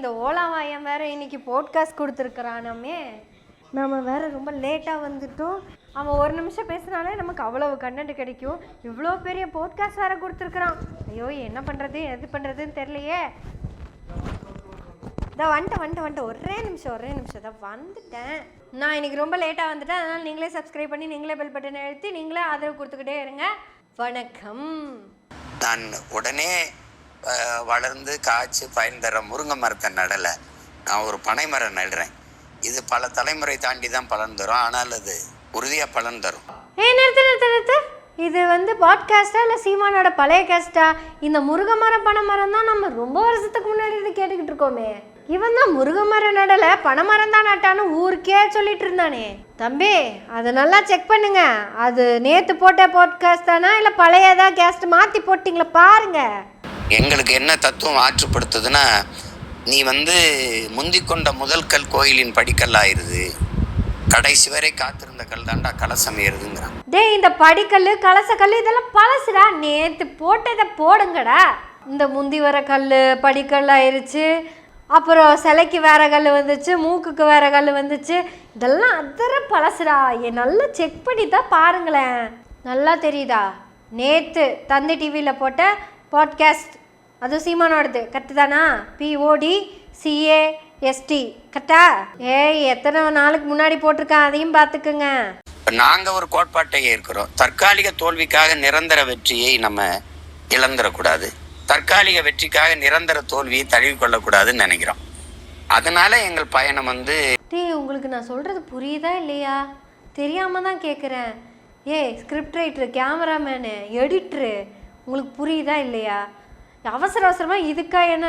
இந்த ஓலாவாயம் வேற இன்னைக்கு போட்காஸ்ட் கொடுத்துருக்குறானாமே. நம்ம வேற ரொம்ப லேட்டாக வந்துட்டோம். அவன் ஒரு நிமிஷம் பேசினாலே நமக்கு அவ்வளவு கண்டென்ட் கிடைக்கும். இவ்வளோ பெரிய போட்காஸ்ட் வேற கொடுத்துருக்குறான். ஐயோ என்ன பண்ணுறது எது பண்ணுறதுன்னு தெரியலையே. இதோ வந்துட்டேன் வந்துட்டேன் வந்துட்டேன். ஒரே நிமிஷம் ஒரே நிமிஷம். தான் வந்துட்டேன். நான் இன்னைக்கு ரொம்ப லேட்டாக வந்துட்டேன். அதனால் நீங்களே சப்ஸ்கிரைப் பண்ணி நீங்களே பெல் பட்டனை எழுத்தி நீங்களே ஆதரவு கொடுத்துக்கிட்டே இருங்க. வணக்கம். நான் உடனே வளர்ந்து காய்ச்சி பயன் தர முருங்கை மரத்தை நடலை. நான் ஒரு பனை மரம் நடுறேன். இது பல தலைமுறை தாண்டி தான் பலன் தரும். ஆனால் அது உறுதியாக பலன் தரும். ஏ நிறுத்து நிறுத்து நிறுத்து. இது வந்து பாட்காஸ்டா இல்லை சீமானோட பழைய கேஸ்டா இந்த முருங்கை மரம் பனை மரம் தான் நம்ம ரொம்ப வருஷத்துக்கு முன்னாடி கேட்டுக்கிட்டு இருக்கோமே. இவன் தான் முருகை மரம் நடலை பனை மரம் தான் நட்டான்னு ஊருக்கே சொல்லிட்டு இருந்தானே. தம்பி அதை நல்லா செக் பண்ணுங்க. அது நேற்று போட்ட பாட்காஸ்ட் தானா? இல்லை பழையதான் கேஸ்ட் மாற்றி போட்டிங்களா? பாருங்கள் எங்களுக்கு என்ன தத்துவம் ஆற்றுப்படுத்துதுன்னா நீ வந்து முந்திக்கொண்ட முதல் கல் கோயிலின் படிக்கல் ஆயிருது கடைசி வரை காத்திருந்த கல் தாண்டா கலசம் ஏறுதுங்கிறான். டேய் இந்த படிக்கல் கலசக்கல் இதெல்லாம் பழசுடா. நேத்து போட்டதை போடுங்கடா. இந்த முந்தி வர கல் படிக்கல் ஆயிருச்சு அப்புறம் சிலைக்கு வேற கல் வந்துச்சு மூக்குக்கு வேற கல் வந்துச்சு. இதெல்லாம் அதர பழசுடா. என் நல்லா செக் பண்ணி தான் பாருங்களேன். நல்லா தெரியுதா? நேற்று தந்தி டிவியில் போட்ட பாட்காஸ்ட் அதுவும் சீமானோடது கரெக்டு தானா P O D C A S T கரெக்டா? ஏய் எத்தனை நாளுக்கு முன்னாடி போட்டிருக்கேன் அதையும் பார்த்துக்குங்க. நாங்கள் ஒரு கோட்பாட்டை ஏற்கிறோம் தற்காலிக தோல்விக்காக நிரந்தர வெற்றியை நம்ம இழந்துடக்கூடாது தற்காலிக வெற்றிக்காக நிரந்தர தோல்வியை தழுவி கொள்ளக்கூடாதுன்னு நினைக்கிறோம். அதனால எங்கள் பயணம் வந்து டேய் உங்களுக்கு நான் சொல்கிறது புரியுதா இல்லையா? தெரியாமல் தான் கேட்குறேன் ஏய் ஸ்கிரிப்ட் ரைட்ரு கேமராமேனு எடிட்ரு உங்களுக்கு புரியுதா இல்லையா? அவசர அவசரமாக இதுக்கா என்ன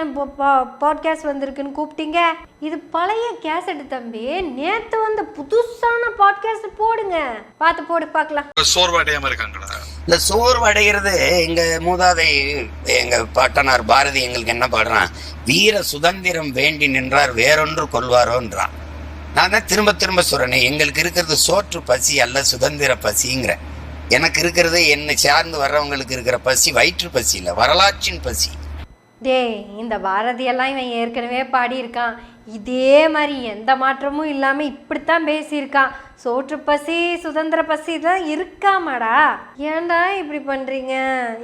பாட்காஸ்ட் வந்திருக்குன்னு கூப்பிட்டீங்க? இது பழைய கேசட் தம்பி. நேற்று வந்த புதுசான பாட்காஸ்ட் போடுங்க. பார்த்து போடு பார்க்கலாம். சோர்வடையாம இருக்காங்களா? இந்த சோர்வடைகிறது எங்க மூதாதை எங்க பாட்டனார் பாரதி எங்களுக்கு என்ன பாடுறான்? வீர சுதந்திரம் வேண்டி நின்றார் வேறொன்று கொள்வாரோன்றான் நான் தான் திரும்ப திரும்ப சொல்றேனே எங்களுக்கு இருக்கிறது சோற்று பசி அல்ல சுதந்திர பசிங்கிறேன் எனக்கு இருக்கிறது என்னை சார்ந்து வர்றவங்களுக்கு இருக்கிற பசி வயிற்று பசி இல்லை வரலாற்றின் பசி. டேய் இந்த பாரதியெல்லாம் இவன் ஏற்கனவே பாடியிருக்கான். இதே மாதிரி எந்த மாற்றமும் இல்லாமல் இப்படித்தான் பேசியிருக்கான். சோற்று பசி சுதந்திர பசி தான் இருக்காமாடா. ஏன்டா இப்படி பண்ணுறீங்க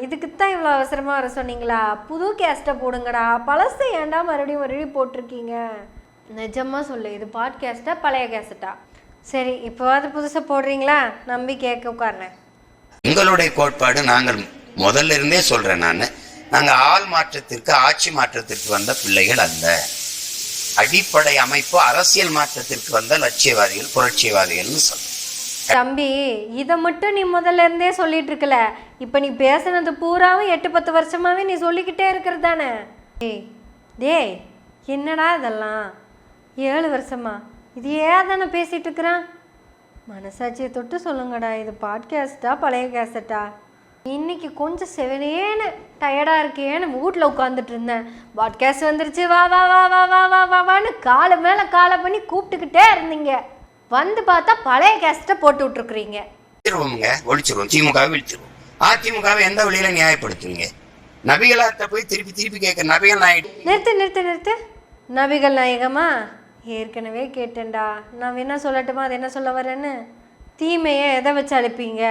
இதுக்கு தான் இவ்வளோ அவசரமாக வர சொன்னீங்களா? புது கேஸ்ட்டை போடுங்கடா. பழசை ஏன்டா மறுபடியும் மறுபடியும் போட்டிருக்கீங்க? நிஜமாக சொல்லு இது பாட்காஸ்ட்டா பழைய கேசட்டா சரி இப்போவாது புதுசாக போடுறீங்களா? நம்பி கேட்க உட்காருனேன். எங்களுடைய கோட்பாடு நாங்கள் முதல்ல இருந்தே சொல்கிறேன் நான். நாங்கள் ஆள் மாற்றத்திற்கு ஆட்சி மாற்றத்திற்கு வந்த பிள்ளைகள் அல்ல. அடிப்படை அமைப்பு அரசியல் மாற்றத்திற்கு வந்த லட்சியவாதிகள் புரட்சியவாதிகள்னு சொல்றேன் தம்பி இதை மட்டும் நீ முதல்ல இருந்தே சொல்லிட்டு இருக்கல. இப்போ நீ பேசுனது பூராவும் எட்டு பத்து வருஷமாவே நீ சொல்லிக்கிட்டே இருக்கிறது தானே. டேய் டேய் என்னடா இதெல்லாம்? ஏழு வருஷமா? இது ஏன் தானே பேசிட்டு இருக்கிறான்? மனசாட்சியை தொட்டு சொல்லுங்கடா இது பாட்காஸ்டா பழைய கேசட்டா? இன்னைக்கு கொஞ்சம் செவனேன்னு டயர்டாக இருக்கேன்னு வீட்டில் உட்காந்துட்டு இருந்தேன். பாட்காஸ்ட் வந்துருச்சு வா வா வா வா வா வா வா வான்னு காலை மேலே காலை பண்ணி கூப்பிட்டுக்கிட்டே இருந்தீங்க. வந்து பார்த்தா பழைய கேஸ்ட்டை போட்டு விட்ருக்குறீங்க ஒழிச்சிருவோம் திமுகவை வீழ்த்திருவோம் அதிமுகவை எந்த வழியில நியாயப்படுத்துவீங்க நபிகளார்ட்ட போய் திருப்பி திருப்பி கேட்க நபிகள் நாயுடு நிறுத்து நிறுத்து நிறுத்து. நபிகள் நாயகமா? ஏற்கனவே கேட்டேன்டா. நான் என்ன சொல்லட்டுமா? அது என்ன சொல்ல வரேன்னு? தீமையை எதை வச்சு அழிப்பீங்க?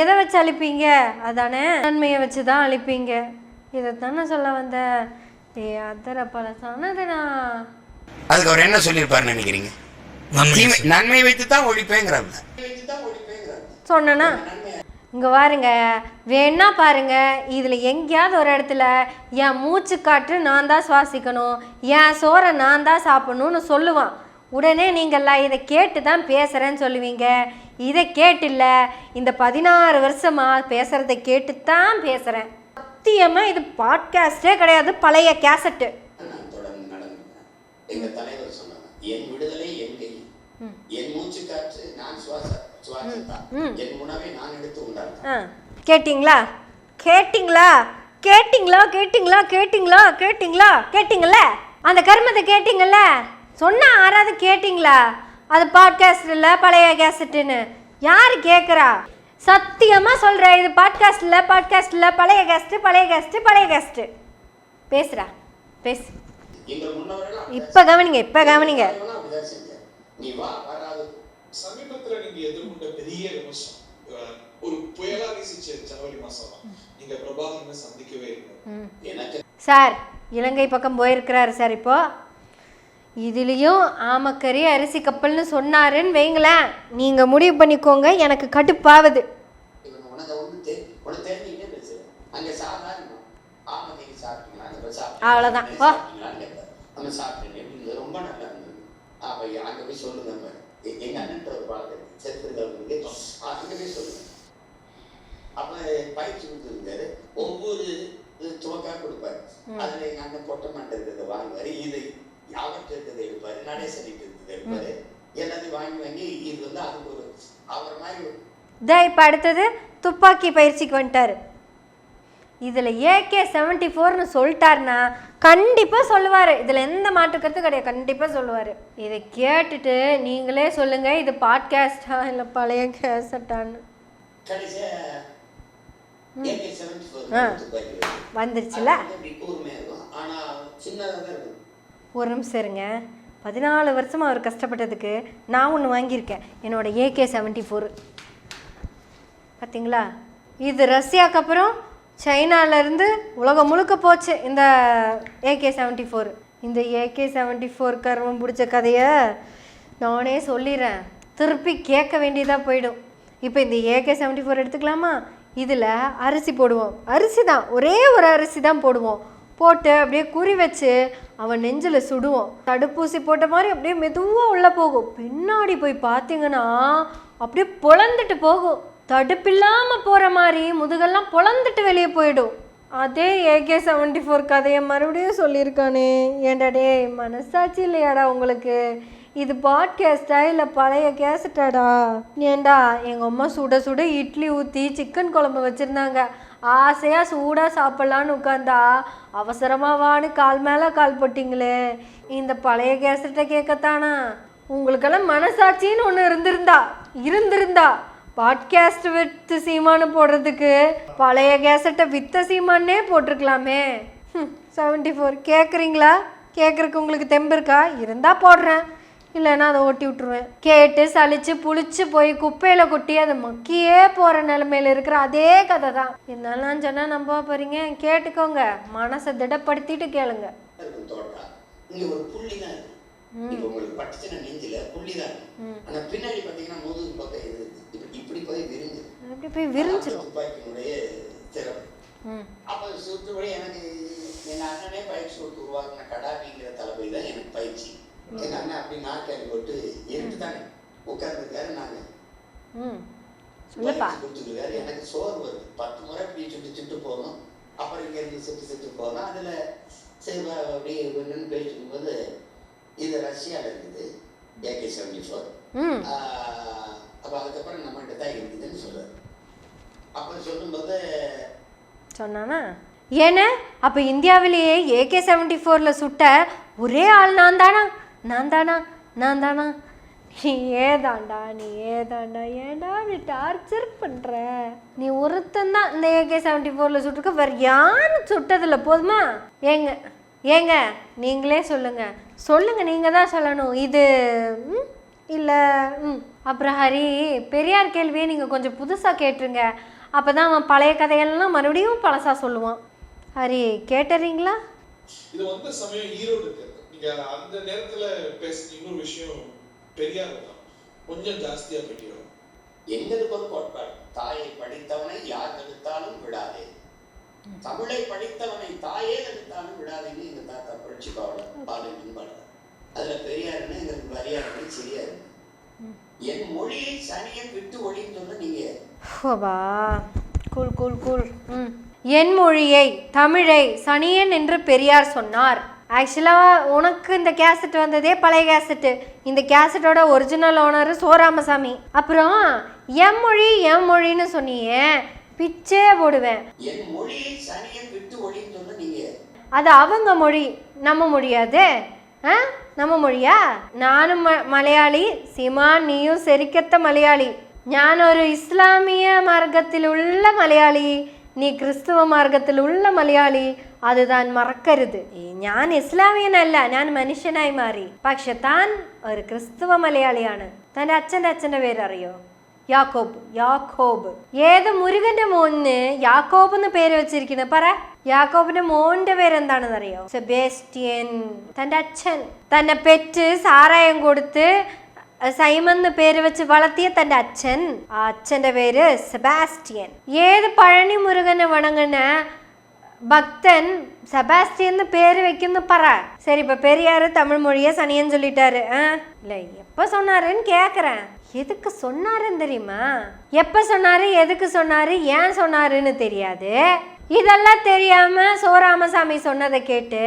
எதை வச்சு அழிப்பீங்க? அதானே? நன்மையை வச்சு தான் அழிப்பீங்க. இதைத்தானே சொல்ல வந்த ஏ அதர பழசானதுடா. அதுக்கு அவர் என்ன சொல்லியிருப்பாருன்னு நினைக்கிறீங்க? நன்மை தீமை நன்மை வைத்து தான் ஒழிப்பேங்கிறாங்க சொன்னனா? இங்கே பாருங்க வேணா பாருங்க. இதில் எங்கேயாவது ஒரு இடத்துல என் மூச்சு காற்று நான் தான் சுவாசிக்கணும். என் சோறை நான் தான் சாப்பிடணும்னு சொல்லுவான். உடனே நீங்கள்லாம் இதை கேட்டு தான் பேசுகிறேன்னு சொல்லுவீங்க. இதை கேட்டில்ல இந்த பதினாறு வருஷமாக பேசுகிறத கேட்டு தான் பேசுகிறேன் சத்தியமாக இது பாட்காஸ்டே கிடையாது பழைய கேசட்டு. தலைவர் சொன்னாங்க என் விடுதலை என் கையில். என் மூச்சு காற்று நான் சுவாச கேட்டிங்களா? கேட்டிங்களா? கேட்டிங்களா? கேட்டிங்களா? கேட்டிங்களா? கேட்டிங்களா? கேட்டிங்கல்ல? அந்த கருமத்தை கேட்டிங்கல்ல? சொன்னா யாராவது கேட்டிங்களா? அது பாட்காஸ்ட் இல்லை பழைய கேசட்டுன்னு. யார் கேட்குறா சத்தியமாக சொல்கிறேன் இது பாட்காஸ்ட் இல்லை பாட்காஸ்ட் இல்லை பழைய கேஸ்ட்டு பழைய கேஸ்ட்டு பழைய கேஸ்ட்டு. பேசுடா. பேசு. இப்போ கவனிங்க இப்போ கவனிங்க. சமீபத்துல நீங்க எதிர்கொண்ட பெரிய விமர்சனம் ஒரு புயலா வீசிச்சு ஜனவரி மாசம் நீங்க பிரபாகரனை சந்திக்கவே இல்லை ம் எனக்கு சார் இலங்கை பக்கம் போயிருக்கிறாரு சார் இப்போ இதுலேயும் ஆமக்கறி அரிசி கப்பல்னு சொன்னாருன்னு வைங்களேன் நீங்கள் முடிவு பண்ணிக்கோங்க எனக்கு கடுப்பாகுது இவன் உனக்கு ஒன்று தெ உனக்கு தெரிஞ்சுக்கிட்டே பேசு அங்கே சாதாரண ஆமதிக்கு சாப்பிட்டீங்களா அங்கே போய் சாப்பிட்டீங்களா? அவ்வளவுதான். நீ போ. சாப்பிட்டீங்களான்னு கேட்பாரு. நம்ம சாப்பிட்டேன் எப்படி ரொம்ப நல்லா இருந்தது அப்போ அங்கே போய் சொல்லுங்க எங்க அண்ணன்ட்ட ஒரு அங்கே போய் சொல்லுங்க. அப்போ பயிற்சி கொடுத்துருந்தாரு. ஒவ்வொரு துவக்கா கொடுப்பாரு. அதில் எங்கள் அண்ணன் பொட்ட மாட்டை இருக்கிறத வாங்குவார். இது இருக்கிறத எடுப்பாரு. நடேசனிட்டு இருக்கிறத எடுப்பாரு. எல்லாத்தையும் வாங்கி வாங்கி இது வந்து அதுக்கு ஒரு அவர் மாதிரி இதா இப்போ அடுத்தது துப்பாக்கி பயிற்சிக்கு வந்துட்டாரு. இதில் ஏகே செவன்ட்டி ஃபோர்னு சொல்லிட்டாருன்னா கண்டிப்பாக சொல்லுவார். இதில் எந்த மாற்று கருத்து கிடையாது. கண்டிப்பாக சொல்லுவார். இதை கேட்டுட்டு நீங்களே சொல்லுங்கள் இது பாட்காஸ்டா இல்லை பழைய கேசட்டான்னு. கடைசியா AK 74 ஆ. துப்பாக்கி வருது. வந்துருச்சுல. ஒரு நிமிஷம் இருங்க. பதினாலு வருஷமாக அவர் கஷ்டப்பட்டதுக்கு நான் ஒன்று வாங்கியிருக்கேன். என்னோட ஏகே செவன்ட்டி ஃபோர் பார்த்தீங்களா இது ரஷ்யாவுக்கு அப்புறம் சைனாலேருந்து உலகம் முழுக்க போச்சு இந்த ஏகே செவன்ட்டி ஃபோர் இந்த ஏகே செவன்ட்டி ஃபோர் கர்மம் பிடிச்ச கதையை நானே சொல்லிடுறேன் திருப்பி கேட்க வேண்டியதாக போயிடும். இப்போ இந்த ஏகே செவன்ட்டி ஃபோர் எடுத்துக்கலாமா? இதில் அரிசி போடுவோம். அரிசி தான் ஒரே ஒரு அரிசி தான் போடுவோம். போட்டு அப்படியே குறி வச்சு அவன் நெஞ்சில் சுடுவோம். தடுப்பூசி போட்ட மாதிரி அப்படியே மெதுவாக உள்ளே போகும். பின்னாடி போய் பார்த்தீங்கன்னா அப்படியே பொழந்துட்டு போகும். தடுப்பில்லாமல் போகிற மாதிரி முதுகெல்லாம் பொழந்துட்டு வெளியே போயிடும். அதே ஏகே செவன்டி ஃபோர் கதையை மறுபடியும் சொல்லியிருக்கானே. ஏன்டா டேய் மனசாட்சி இல்லையாடா உங்களுக்கு? இது பாட்காஸ்டா இல்லை பழைய கேசட்டாடா? ஏன்டா எங்கள் அம்மா சுட சுட இட்லி ஊற்றி சிக்கன் குழம்பு வச்சுருந்தாங்க. ஆசையாக சூடாக சாப்பிட்லான்னு உட்காந்தா அவசரமாக வான்னு கால் மேலே கால் போட்டிங்களே. இந்த பழைய கேசட்டை கேட்கத்தானா? உங்களுக்கெல்லாம் மனசாட்சின்னு ஒன்று இருந்திருந்தா இருந்திருந்தா. பாட்காஸ்ட் வித்து சீமானு போடுறதுக்கு பழைய கேசட்டை வித்த சீமானே போட்டிருக்கலாமே. செவன்ட்டி ஃபோர் கேட்குறீங்களா கேட்குறக்கு உங்களுக்கு தெம்பு இருக்கா? இருந்தால் போடுறேன். இல்லைன்னா அதை ஓட்டி விட்ருவேன் கேட்டு சலிச்சு புளிச்சு போய் குப்பையில் கொட்டி அதை மக்கியே போகிற நிலமையில இருக்கிற அதே கதை தான் என்னெல்லாம் சொன்னால் நம்ப போகிறீங்க கேட்டுக்கோங்க. மனசை திடப்படுத்திட்டு கேளுங்க. புள்ளி தான் அப்படி போய் விரிஞ்சிரும். துப்பாக்கியினுடைய திறமை. அப்போ எனக்கு எங்க அண்ணனே பயிற்சி கொடுத்து உருவாக்குன கடாபிங்கிற தான் எனக்கு பயிற்சி. எங்க அண்ணன் அப்படி நாற்காலி போட்டு இருந்து தானே உட்கார்ந்துருக்காரு நாங்க. ம். சொல்லுப்பா. பயிற்சி கொடுத்துருக்காரு. எனக்கு சோறு வருது. பத்து முறை இப்படி சுட்டு சுட்டு போகணும். அப்புறம் இங்க இருந்து சுட்டு சுட்டு போகணும். அதுல சரி வா, அப்படியே நின்று பேசிக்கும் போது இது ரஷ்யால இருக்குது. AK seventy four. அப்போ அதுக்கப்புறம் நம்மகிட்ட தான் இருக்குதுன்னு சொல்றாரு. சொல்லும்போது சொன்னானா? ஏன்னா அப்போ இந்தியாவிலேயே ஏகே செவன்ட்டி ஃபோரில் சுட்ட ஒரே ஆள் நான் தானா? நான் தானா? நான் தானா? நீ ஏதாண்டா நீ ஏதாண்டா ஏண்டா இப்படி டார்ச்சர் பண்ணுற நீ ஒருத்தந்தான் இந்த ஏகே செவன்டி ஃபோரில் சுட்டுருக்க வேறு யாரும் சுட்டதில்ல போதுமா? ஏங்க ஏங்க நீங்களே சொல்லுங்க. சொல்லுங்க நீங்கள் தான் சொல்லணும். இது ம் இல்லை ம். அப்புறம் ஹரி பெரியார் கேள்வியை நீங்கள் கொஞ்சம் புதுசாக கேட்டுருங்க. அப்போ தான் அவன் பழைய கதையெல்லாம் மறுபடியும் பழசாக சொல்லுவான். ஹரி கேட்டுறீங்களா? இது வந்த சமயம் ஈரோடு இருக்கிறது நீங்க அந்த நேரத்துல பேசின இன்னொரு விஷயம் பெரியார் தான். கொஞ்சம் ஜாஸ்தியா போயிட்டு எங்களுக்கு ஒரு கோட்பாடு. தாயை படித்தவனை யார் தடுத்தாலும் விடாதே. தமிழை படித்தவனை தாயே தடுத்தாலும் விடாதேன்னு எங்க தாத்தா புரட்சி பாவலர் பாலின் பாடுறார் அதுல பெரியாருன்னு எங்களுக்கு வரியாருன்னு சிறியாரு என் மொழியை சனியன் விட்டு ஒழின்னு கூல் கூல் கூல் ம். என் மொழியை தமிழை சனியன் என்று பெரியார் சொன்னார். ஆக்சுவலாக உனக்கு இந்த கேசட் வந்ததே பழைய கேசட்டு. இந்த கேசட்டோட ஒரிஜினல் ஓனர் சோராமசாமி. அப்புறம் என் மொழி என் மொழின்னு சொன்னியே பிச்சே போடுவேன். அது அவங்க மொழி நம்ம மொழியாது நம்ம மொழியா நானும் ம மலையாளி சீமா நீயும் செரிக்கத்த மலையாளி ഞാൻ ഒരു ഇസ്ലാമിയ മാർഗത്തിലുള്ള മലയാളി നീ ക്രിസ്തുവ മാർഗത്തിലുള്ള മലയാളി അതുതാൻ മറക്കരുത് ഈ ഞാൻ ഇസ്ലാമിയനല്ല ഞാൻ മനുഷ്യനായി മാറി പക്ഷെ താൻ ഒരു ക്രിസ്തുവ മലയാളിയാണ് തന്റെ അച്ഛന്റെ അച്ഛന്റെ പേരറിയോ യാക്കോബ് യാക്കോബ് ഏത് മുരുകന്റെ മോന് യാക്കോബ് എന്ന് പേര് വെച്ചിരിക്കുന്നത് പറ യാക്കോബിന്റെ മോന്റെ പേര് എന്താണെന്ന് അറിയോ സെബേസ്റ്റ്യൻ തന്റെ അച്ഛൻ തന്നെ പെറ്റ് സാറായം കൊടുത്ത് സൈമൻ എന്ന് പേര് വെച്ച് വളർത്തിയ തന്റെ അച്ഛൻ ആ അച്ഛന്റെ പേര് സെബാസ്റ്റ്യൻ ഏത് പഴനി മുരുകനെ വണങ്ങുന്ന பக்தன் செபாஸ்டியன்னு பேர் வைக்கணும்னு பற சரி இப்போ பெரியார் தமிழ் மொழியை சனியன்னு சொல்லிட்டாரு ஆ இல்லை எப்போ சொன்னாருன்னு கேட்குறேன் எதுக்கு சொன்னாருன்னு தெரியுமா? எப்போ சொன்னாரு எதுக்கு சொன்னாரு ஏன் சொன்னாருன்னு தெரியாது. இதெல்லாம் தெரியாம சோராமசாமி சொன்னதை கேட்டு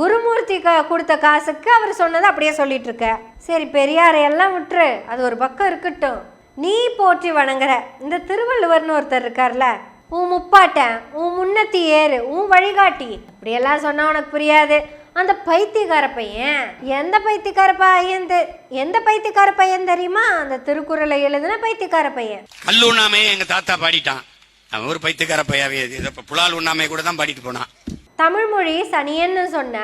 குருமூர்த்தி க கொடுத்த காசுக்கு அவர் சொன்னதை அப்படியே சொல்லிட்டு இருக்க. சரி பெரியாரை எல்லாம் விட்டுரு. அது ஒரு பக்கம் இருக்கட்டும். நீ போற்றி வணங்குற. இந்த திருவள்ளுவர்னு ஒருத்தர் இருக்கார்ல உன் முப்பாட்டன் உன் முன்னத்தி ஏறு உன் வழிகாட்டி இப்படியெல்லாம் சொன்னா உனக்கு புரியாது. அந்த பைத்தியக்கார பையன் எந்த பைத்தியக்கார பையன் எந்த பைத்தியக்கார பையன் தெரியுமா? அந்த திருக்குறளை எழுதின பைத்தியக்கார பையன். கல் உண்ணாமே எங்க தாத்தா பாடிட்டான். அவன் ஒரு பைத்தியக்கார பையாவே புலால் உண்ணாமே கூட தான் பாடிட்டு போனான். தமிழ் மொழி சனியன்னு சொன்ன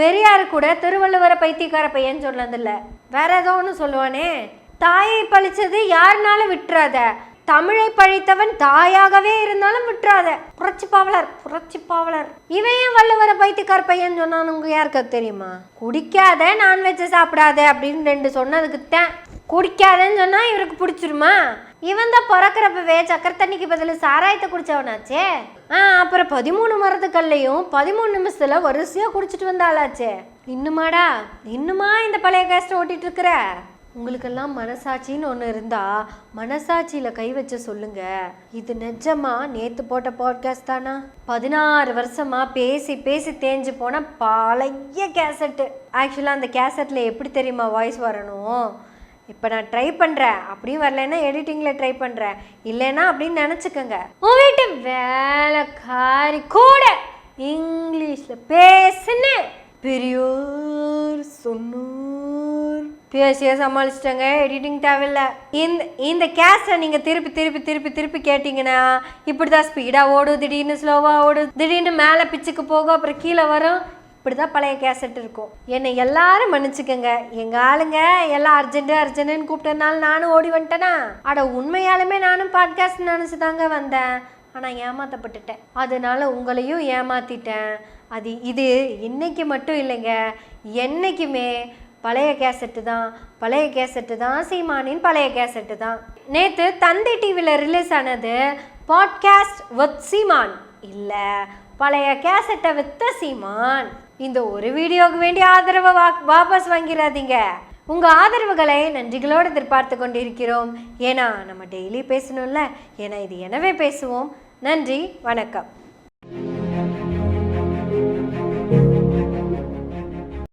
பெரியார் கூட திருவள்ளுவர பைத்தியக்கார பையன் சொன்னதில்ல. வேற ஏதோ ஒன்று சொல்லுவானே. தாயை பழிச்சது யாருனாலும் விட்டுறாத. தமிழை பழித்தவன் தாயாகவே இருந்தாலும் விட்டுறாத. புரட்சி பாவலர் புரட்சி பாவலர். இவன் வல்லவர வள்ளுவர பைத்தியக்கார பையன் சொன்னான் உங்க யாருக்கு தெரியுமா? குடிக்காத நான்வெஜ் சாப்பிடாத அப்படின்னு ரெண்டு சொன்னதுக்கு தான் குடிக்காதன்னு சொன்னா இவருக்கு பிடிச்சிருமா? இவன் தான் பிறக்கிறப்பவே சக்கரை தண்ணிக்கு பதில் சாராயத்தை குடிச்சவனாச்சே. ஆ அப்புறம் பதிமூணு மரத்துக்கல்லையும் பதிமூணு நிமிஷத்துல வரிசையா குடிச்சிட்டு வந்தாளாச்சே. இன்னுமாடா இன்னுமா இந்த பழைய கேஸ்ட் ஓட்டிட்டு இருக்கிற? உங்களுக்கெல்லாம் மனசாட்சின்னு ஒன்று இருந்தால் மனசாட்சியில் கை வச்சு சொல்லுங்க. இது நிஜமா நேற்று போட்ட பாட்காஸ்ட் தானா? பதினாறு வருஷமா பேசி பேசி தேஞ்சு போன பழைய கேசட்டு ஆக்சுவலாக அந்த கேசட்டில் எப்படி தெரியுமா வாய்ஸ் வரணும்? இப்போ நான் ட்ரை பண்ணுறேன் அப்படியும் வரலைன்னா எடிட்டிங்கில் ட்ரை பண்ணுறேன் இல்லைன்னா அப்படின்னு நினச்சிக்கோங்க. உன் வீட்டு வேலைக்காரி கூட இங்கிலீஷில் பேசுன்னு. பெரியோர் சொன்னோர். பேசியே சமாளிச்சிட்டங்க. எடிட்டிங் தேவையில்லை. இந்த இந்த கேஸை நீங்கள் திருப்பி திருப்பி திருப்பி திருப்பி கேட்டிங்கன்னா இப்படி தான் ஸ்பீடாக ஓடும் திடீர்னு ஸ்லோவாக ஓடும் திடீர்னு மேலே பிச்சுக்கு போகும் அப்புறம் கீழே வரும். இப்படி தான் பழைய கேசட் இருக்கும். என்னை எல்லாரும் மன்னிச்சுக்கோங்க. எங்கள் ஆளுங்க எல்லாம் அர்ஜென்ட்டு அர்ஜென்ட்டுன்னு கூப்பிட்டதுனால நானும் ஓடி வந்துட்டேனா? அட உண்மையாலுமே நானும் பாட்காஸ்ட் நினச்சி தாங்க வந்தேன். ஆனால் ஏமாற்றப்பட்டுட்டேன் அதனால உங்களையும் ஏமாத்திட்டேன். அது இது இன்னைக்கு மட்டும் இல்லைங்க. என்னைக்குமே பழைய கேசட்டு தான் பழைய கேசட்டு தான் சீமானின் பழைய கேசட்டு தான். நேற்று தந்தை டிவியில் ரிலீஸ் ஆனது பாட்காஸ்ட் வித் சீமான். இல்லை பழைய கேசட்டை வித்த சீமான். இந்த ஒரு வீடியோவுக்கு வேண்டிய ஆதரவை வா வாபஸ் வாங்கிடாதீங்க உங்கள் ஆதரவுகளை நன்றிகளோடு எதிர்பார்த்து கொண்டிருக்கிறோம். ஏன்னா நம்ம டெய்லி பேசணும்ல. ஏன்னா இது எனவே பேசுவோம். நன்றி வணக்கம்.